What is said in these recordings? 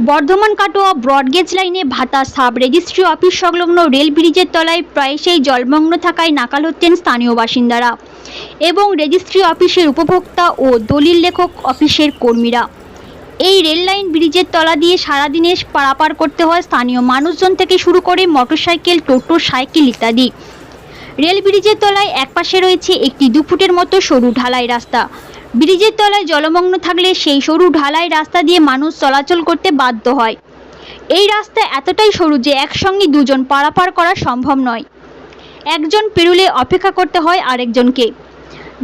Bardhaman Katwa broad gauge লাইনে ভাতা sub registry office সংলগ্ন রেল ব্রিজের তলায় প্রায়শই জলমগ্ন থাকায় নাকাল হচ্ছেন স্থানীয় বাসিন্দারা এবং রেজিস্ট্রি অফিসের উপভোক্তা ও দলিল লেখক অফিসের কর্মীরা। এই রেল লাইন ব্রিজের তলা দিয়ে সারাদিনে পারাপার করতে হয় স্থানীয় মানুষজন থেকে শুরু করে মোটরসাইকেল, টোটো, সাইকেল ইত্যাদি। রেল ব্রিজের তলায় একপাশে রয়েছে একটি দু ফুটের মতো সরু ঢালাই রাস্তা। ব্রিজের তলায় জলমগ্ন থাকলে সেই সরু ঢালাই রাস্তা দিয়ে মানুষ চলাচল করতে বাধ্য হয়। এই রাস্তা এতটাই সরু যে একসঙ্গে দুজন পারাপার করা সম্ভব নয়। একজন পেরুলে অপেক্ষা করতে হয় আরেকজনকে।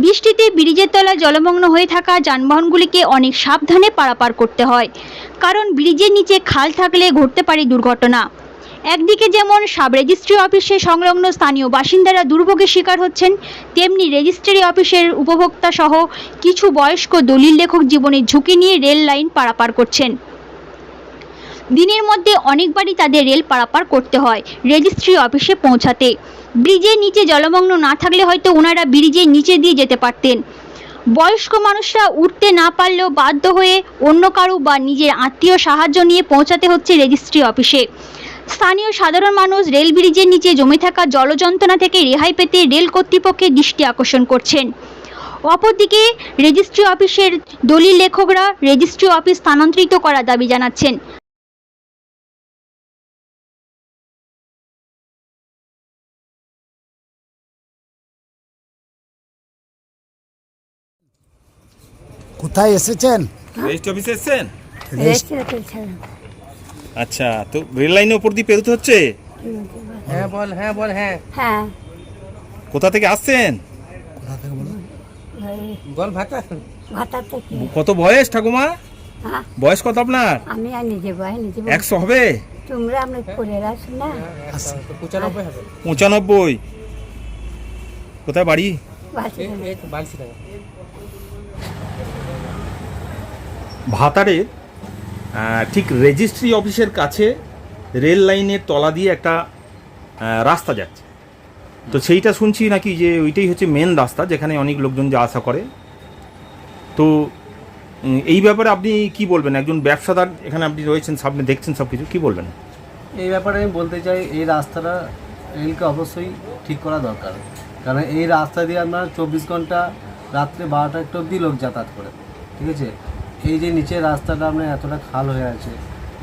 বৃষ্টিতে ব্রিজের তলায় জলমগ্ন হয়ে থাকা যানবাহনগুলিকে অনেক সাবধানে পারাপার করতে হয়, কারণ ব্রিজের নিচে খাল থাকলে ঘটতে পারে দুর্ঘটনা। একদিকে যেমন সাব রেজিস্ট্রি অফিসে সংলগ্ন স্থানীয় বাসিন্দারা দুর্ভোগের শিকার হচ্ছেন, তেমনি রেজিস্ট্রি অফিসের উপভোক্তা সহ কিছু বয়স্ক দলিল লেখক জীবনের ঝুঁকি নিয়ে রেল লাইন পারাপার করছেন। দিনের মধ্যে অনেকবারই তাদের রেল পারাপার করতে হয় রেজিস্ট্রি অফিসে পৌঁছাতে। ব্রিজের নিচে জলমগ্ন না থাকলে হয়তো ওনারা ব্রিজের নিচে দিয়ে যেতে পারতেন। বয়স্ক মানুষরা উঠতে না পারলেও বাধ্য হয়ে অন্য কারও বা নিজের আত্মীয় সাহায্য নিয়ে পৌঁছাতে হচ্ছে রেজিস্ট্রি অফিসে। স্থানীয় সাধারণ মানুষ রেল ব্রিজের নিচে জমে থাকা জলযন্ত্রণা থেকে রেহাই পেতে রেল কর্তৃপক্ষের দৃষ্টি আকর্ষণ করছেন। অপরদিকে রেজিস্ট্রি অফিসের দলিল লেখকরা রেজিস্ট্রি অফিস স্থানান্তরিত করার দাবি জানাচ্ছেন। কোথায় এসেছেন? রেজিস্ট্রি অফিসে এসছেন? রেস্টুরেন্টে ছিলাম আচ্ছা তো রেল লাইনের ওপর দিয়ে পেরোতে হচ্ছে? হ্যাঁ বল হ্যাঁ বল হ্যাঁ। হ্যাঁ। কোথা থেকে আসছেন? কোথা ওই বল ভাতা ভাতা থেকে কত বয়স ঠাকুমা? হ্যাঁ। বয়স কত আপনার? আমি আর নিজে বয় নিজে বল। একশো হবে? তোমরা আমরা করে রাখো না? পঁচানব্বই হবে। পঁচানব্বই। কোথায় বাড়ি? তো ভাতারের ঠিক রেজিস্ট্রি অফিসের কাছে রেল লাইনের তলা দিয়ে একটা রাস্তা যাচ্ছে। তো সেইটা শুনছি নাকি যে ওইটাই হচ্ছে মেন রাস্তা যেখানে অনেক লোকজন যা আসা করে। তো এই ব্যাপারে আপনি কি বলবেন? একজন ব্যবসাদার এখানে আপনি রয়েছেন, সামনে দেখছেন সব কিছু কী বলবেন? এই ব্যাপারে আমি বলতে চাই, এই রাস্তাটা রেলকে অবশ্যই ঠিক করা দরকার। কারণ এই রাস্তা দিয়ে আপনার চব্বিশ ঘণ্টা রাত্রে বারোটা একটা অবধি লোক যাতায়াত করে ঠিক আছে? এই যে নিচের রাস্তাটা আপনার এতটা খাল হয়ে আছে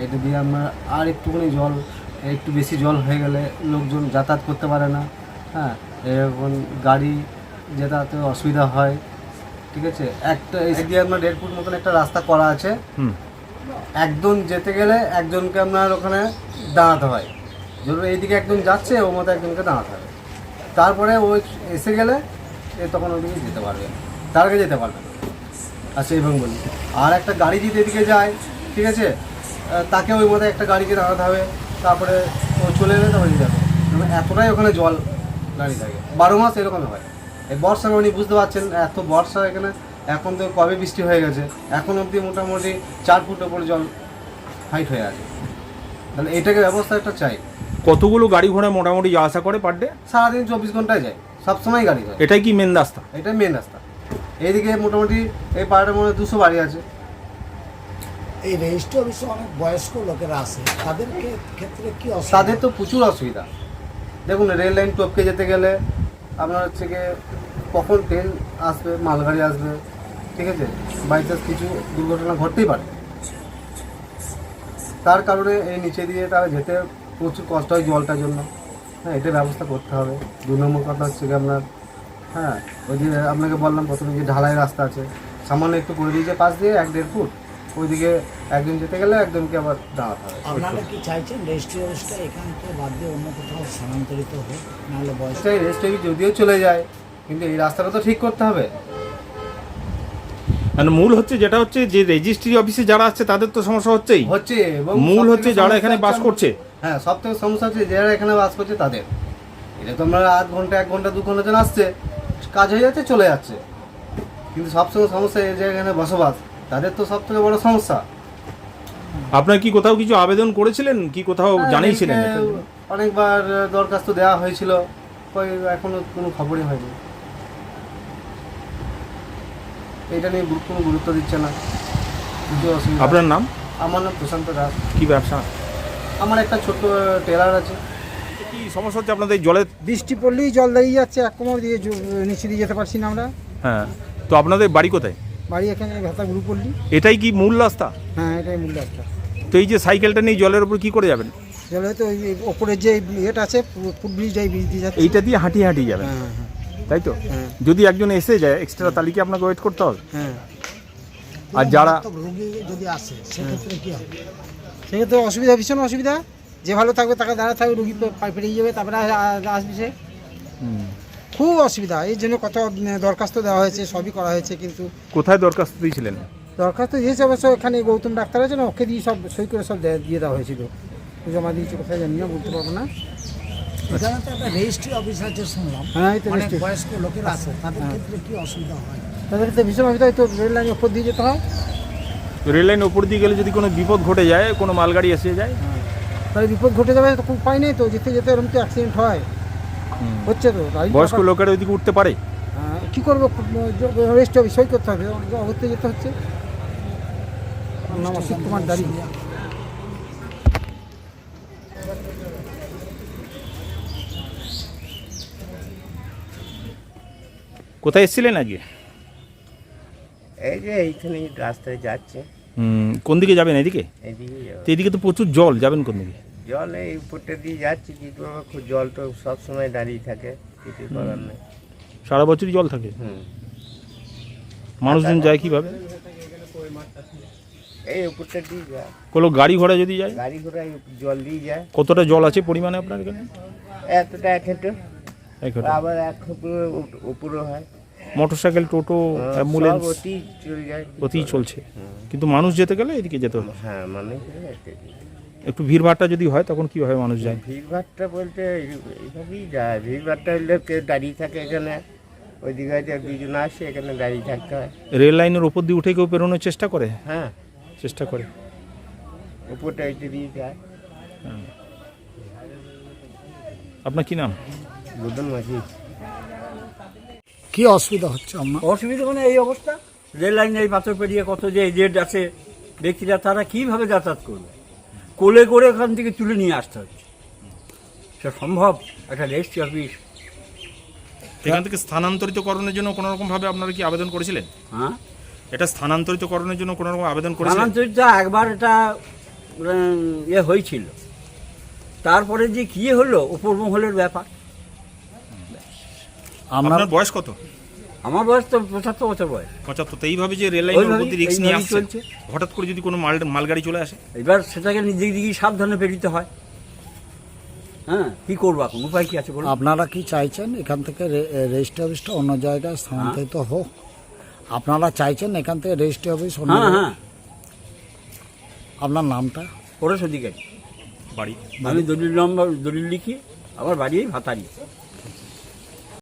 এটা দিয়ে আপনার আর একটুখানি জল একটু বেশি জল হয়ে গেলে লোকজন যাতায়াত করতে পারে না। হ্যাঁ এরকম গাড়ি যাতায়াতে অসুবিধা হয় ঠিক আছে? একটা এই দিয়ে আপনার দেড় ফুট মতন একটা রাস্তা করা আছে। হুম। একজন যেতে গেলে একজনকে আপনার ওখানে দাঁড়াতে হয়। ধরুন এইদিকে একজন যাচ্ছে ওর মতো একজনকে দাঁড়াতে হবে তারপরে ও এসে গেলে এ তখন ওদিকে যেতে পারবে তার আগে যেতে পারবে না। আচ্ছা এইভাবে বলি আর একটা গাড়ি যদি এদিকে যায় ঠিক আছে? তাকে ওই মতো একটা গাড়িকে দাঁড়াতে হবে তারপরে ও চলে এলে তারপরে যাবে। মানে এতটাই ওখানে জল দাঁড়িয়ে থাকে। বারো মাস এরকম হয়। এই বর্ষা উনি বুঝতে পারছেন এত বর্ষা এখানে এখন তো কবে বৃষ্টি হয়ে গেছে? এখন অবধি মোটামুটি চার ফুট ওপরে জল হাইট হয়ে আছে। তাহলে এটাকে ব্যবস্থা একটা চাই। কতগুলো গাড়ি ঘোড়া মোটামুটি যাওয়া আসা করে পার ডে সারাদিন চব্বিশ ঘন্টায় যায়। সবসময় গাড়ি যায় এটাই কি মেন রাস্তা? এটাই মেন রাস্তা। এইদিকে মোটামুটি এই পাড়াটার মধ্যে দুশো বাড়ি আছে। এই রেজিস্ট্রি অফিসে অনেক বয়স্ক লোকেরা আসে তাদের ক্ষেত্রে কি তাদের তো প্রচুর অসুবিধা। দেখুন রেল লাইন টপকে যেতে গেলে আপনার হচ্ছে গিয়ে কখন ট্রেন আসবে মালগাড়ি আসবে ঠিক আছে? বাই চান্স কিছু দুর্ঘটনা ঘটতেই পারে। তার কারণে এই নিচে দিয়ে তারা যেতে প্রচুর কষ্ট হয় জলটার জন্য। হ্যাঁ এটা ব্যবস্থা করতে হবে। দু নম্বর কথা হচ্ছে গিয়ে আপনার হ্যাঁ ওই যে আপনাকে বললাম প্রথমে যে ঢালাই রাস্তা আছে সামান্য একটু করে দিয়েছে পাশ দিয়ে এক দেড় ফুট। ওইদিকে একজন যেতে গেলে একজনকে আবার দাঁড়াতে হবে। আপনারা কি চাইছেন রেজিস্ট্রি অফিসটা এখান থেকে বাদ দিয়ে অন্য কোথাও স্থানান্তরিত হোক নাহলে যদিও চলে যায় কিন্তু এই রাস্তাটা তো ঠিক করতে হবে। মানে মূল হচ্ছে যেটা হচ্ছে যে রেজিস্ট্রি অফিসে যারা আসছে তাদের তো সমস্যা হচ্ছেই। হচ্ছে এবং মূল হচ্ছে যারা এখানে বাস করছে। হ্যাঁ সব থেকে সমস্যা হচ্ছে যারা এখানে বাস করছে তাদের। এটা তো আমরা আধ ঘণ্টা এক ঘণ্টা দু ঘণ্টা জন আসছে। কাজ হয়ে যাচ্ছে চলে যাচ্ছে। কিন্তু সবসময় সমস্যা এই যে এখানে বসবাস। তাদের তো সব থেকে বড় সমস্যা। আপনার কি কোথাও কিছু আবেদন করেছিলেন? কি কোথাও হ্যাঁ, জানিয়েছিলেন? অনেকবার দরখাস্ত দেওয়া হয়েছিল কই এখনও কোনো খবরই হয়নি। এটা নিয়ে কোনো গুরুত্ব দিচ্ছে না। কিছু অসুবিধা আপনার নাম? আমার নাম প্রশান্ত দাস। কি ব্যবসা? আমার একটা ছোট্ট টেলার আছে। সমস্যা হচ্ছে আপনাদের জলের বৃষ্টি পড়লেই জল দাঁড়িয়ে যাচ্ছে এক কোমর দিয়ে জ- নিচে দিয়ে যেতে পারছি না আমরা। হ্যাঁ তো আপনাদের বাড়ি কোথায়? বাড়ি এখানে ভাতা গ্রুপ পড়লি এটাই কি মূল রাস্তা? হ্যাঁ এটাই মূল রাস্তা। তো এই যে সাইকেলটা নিয়ে জলের উপর কি করে যাবেন? জল হয়তো ওই ওই ওপরের যে ইয়েটা আছে ফুট ব্রিজ এই ব্রিজ দিয়ে যাচ্ছে। এইটা দিয়ে হাঁটিয়ে হাঁটিয়ে যাবেন? হ্যাঁ হ্যাঁ। তাই তো? হ্যাঁ। যদি একজন এসে যায় এক্সট্রা তাহলে কি আপনাকে ওয়েট করতে হবে? হ্যাঁ। আর যারা রোগী যদি আসে সেক্ষেত্রে কি হবে? সেক্ষেত্রে অসুবিধা ভীষণ অসুবিধা। যে ভালো থাকবে তাকে দাঁড়া থাকবে রুগী পা পেরিয়ে যাবে তারপরে আসবে সে। হুম, খুব অসুবিধা এই জন্য কত দরখাস্ত দেওয়া হয়েছে সবই করা হয়েছে কিন্তু কোথায় দরখাস্ত দিয়েছিলেন দরখাস্ত দিয়েছে অবশ্য এখানে গৌতম ডাক্তার আছে না ওকে দিয়ে সব সই করে সব দিয়ে দেওয়া হয়েছিল। জমা দিয়েছে কোথায় জানি না বলতে পারব না। এখানে তো একটা রেজিস্ট্রি অফিস আছে শুনলাম হ্যাঁ এই তো বয়স্ক লোকেরা আছে তাদের ক্ষেত্রে কি অসুবিধা হয়? তাদের তো ভীষণ অসুবিধা হয় তো রেল লাইনের ওপর দিয়ে যেতে হয়। রেল লাইন ওপর দিয়ে গেলে যদি কোনো বিপদ ঘটে যায় কোনো মালগাড়ি এসে যায়? তাহলে বিপদ ঘটে যাবে তো কোনো উপায় নেই তো যেতে যেতে এরকম তো অ্যাক্সিডেন্ট হয়। হচ্ছে তো বয়স্ক লোকেরা ওইদিকে উঠতে পারে? হ্যাঁ, কি করব? রেস্ট হবে সই করতে হবে ঘুরতে যেতে হচ্ছে। আমার নাম অসিত কুমার দাঁড়ি। কোথায় এসেছিলেন আজকে এই যে এইখানে রাস্তায় যাচ্ছে। কোন দিকে যাবেন এদিকে? এদিকে এদিকে তো প্রচুর জল যাবেন কোন দিকে? জল এই উপরটা দিয়ে যাচ্ছে কি করব? খুব জল তো সবসময় দাঁড়িয়ে থাকে কিছু করার নেই। সারা বছরই জল থাকে? হুম। মানুষজন যায় কীভাবে? এই উপরটা দিয়ে যায়। কোনো গাড়ি ঘোড়া যদি যায়? গাড়ি ঘোড়া জল দিয়ে যায়। কতটা জল আছে পরিমাণে আপনার এখানে? এতটা এক হেঁটো। আবার এক উপরে হয়। মোটর সাইকেল টোটো অ্যাম্বুলেন্স? অতি চলে যায়। অতি চলছে। কিন্তু মানুষ যেতে গেলে এদিকে যেতে হবে। হ্যাঁ মানে একটু ভিড়ভাড়টা যদি হয় তখন কীভাবে মানুষ যায়? ভিড়ভাড়টা বলতে এই- এইভাবেই যায়। ভিড়ভাড়টা হলে কেউ দাঁড়িয়ে থাকে এখানে। ওইদিকে হয়তো দুজন আসে এখানে দাঁড়িয়ে থাকতে হয়। রেল লাইনের ওপর দিয়ে উঠে কেউ পেরোনোর চেষ্টা করে? হ্যাঁ। চেষ্টা করে। উপরটা এতে দিয়ে যায়। আপনার কি নাম? বুধন মাঝি। কি অসুবিধা হচ্ছে আপনার? অসুবিধা মানে এই অবস্থা। রেল লাইন এই পাথর পেরিয়ে কত যে এজেন্ট আছে ব্যক্তিরা তারা কীভাবে যাতায়াত করবে? কোলে করে ওখান থেকে তুলে নিয়ে আসতে হচ্ছে। সে সম্ভব? একটা রেজিস্ট্রি অফিস। এখান থেকে স্থানান্তরিত করণের জন্য কোনো রকম ভাবে আপনারা কি আবেদন করেছিলেন? হ্যাঁ? এটা স্থানান্তরিত করণের জন্য কোনো রকম আবেদন করেছিলেন? স্থানান্তরিত একবার এটা ইয়ে হয়েছিল। তারপরে যে কি হলো উপর মহলের ব্যাপার। আপনার বয়স কত? আমার বয়স তো পঁচাত্তর বছর বয়স। পঁচাত্তর তো এইভাবে যে রেল লাইনের ওইভাবেই- রিক্স নিয়ে আসছে চলছে। হঠাৎ করে যদি কোনো মাল মালগাড়ি চলে আসে? এবার সেটাকে নিজে দিকে সাবধানে পেরিতে হয়। হ্যাঁ কি করব এখন? উপায় কি আছে বলুন? আপনারা কি চাইছেন এখান থেকে রেজিস্ট্রি অফিসটা অন্য জায়গায় স্থানান্তরিত হোক? আপনারা চাইছেন এখান থেকে রেজিস্ট্রি অফিস অন্য হ্যাঁ হ্যাঁ। আপনার নামটা? পরেশ অধিকারী বাড়ি। আমি দলিল নম্বর দলিল লিখি আমার বাড়ি ভাতারি।